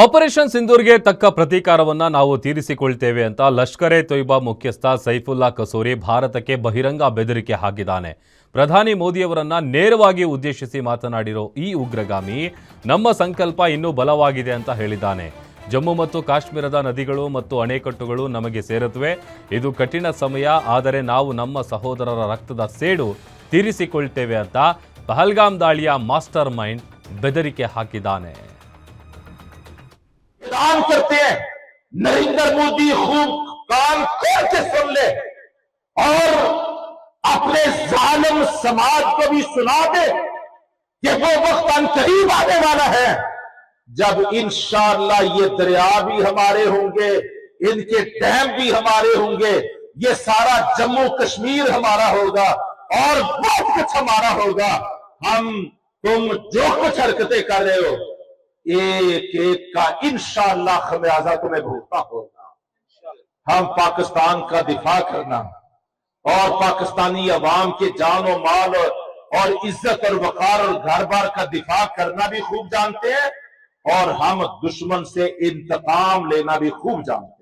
Operation ಸಿಂಧೂರ್ಗೆ ತಕ್ಕ ಪ್ರತೀಕಾರವನ್ನ ನಾವು ತೀರಿಸಿಕೊಳ್ತೇವೆ ಅಂತ ಲಷ್ಕರ್ ಎ ತೊಯ್ಬಾ ಮುಖ್ಯಸ್ಥ ಸೈಫುಲ್ಲಾ ಕಸೂರಿ ಭಾರತಕ್ಕೆ ಬಹಿರಂಗ ಬೆದರಿಕೆ ಹಾಕಿದ್ದಾನೆ. ಪ್ರಧಾನಿ ಮೋದಿಯವರನ್ನ ನೇರವಾಗಿ ಉದ್ದೇಶಿಸಿ ಮಾತನಾಡಿರೋ ಈ ಉಗ್ರಗಾಮಿ ನಮ್ಮ ಸಂಕಲ್ಪ ಇನ್ನೂ ಬಲವಾಗಿದೆ ಅಂತ ಹೇಳಿದ್ದಾನೆ. ಜಮ್ಮು ಮತ್ತು ಕಾಶ್ಮೀರದ ನದಿಗಳು ಮತ್ತು ಅಣೆಕಟ್ಟುಗಳು ನಮಗೆ ಸೇರುತ್ತವೆ. ಇದು ಕಠಿಣ ಸಮಯ, ಆದರೆ ನಾವು ನಮ್ಮ ಸಹೋದರರ ರಕ್ತದ ಸೇಡು ತೀರಿಸಿಕೊಳ್ತೇವೆ ಅಂತ ಪಹಲ್ಗಾಮ್ ದಾಳಿಯ ಮಾಸ್ಟರ್ ಮೈಂಡ್ ಬೆದರಿಕೆ ಹಾಕಿದ್ದಾನೆ. کام کرتے ہیں، نریندر مودی خوب کان کر کے سن لے اور اپنے ظالم سماج کو بھی سنا دے کہ وہ وقت ان قریب آنے والا ہے۔ جب انشاءاللہ یہ دریا بھی ہمارے ہوں گے، ان کے ڈیم بھی ہمارے ہوں گے، یہ سارا جموں کشمیر ہمارا ہوگا اور بہت کچھ ہمارا ہوگا۔ ہم تم جو کچھ حرکتیں کر رہے ہو ایک ایک کا انشاءاللہ خمیازہ میں بھوکنا ہوگا۔ ہم پاکستان کا دفاع کرنا اور پاکستانی عوام کے جان و مال اور عزت اور وقار اور گھر بار کا دفاع کرنا بھی خوب جانتے ہیں اور ہم دشمن سے انتقام لینا بھی خوب جانتے ہیں۔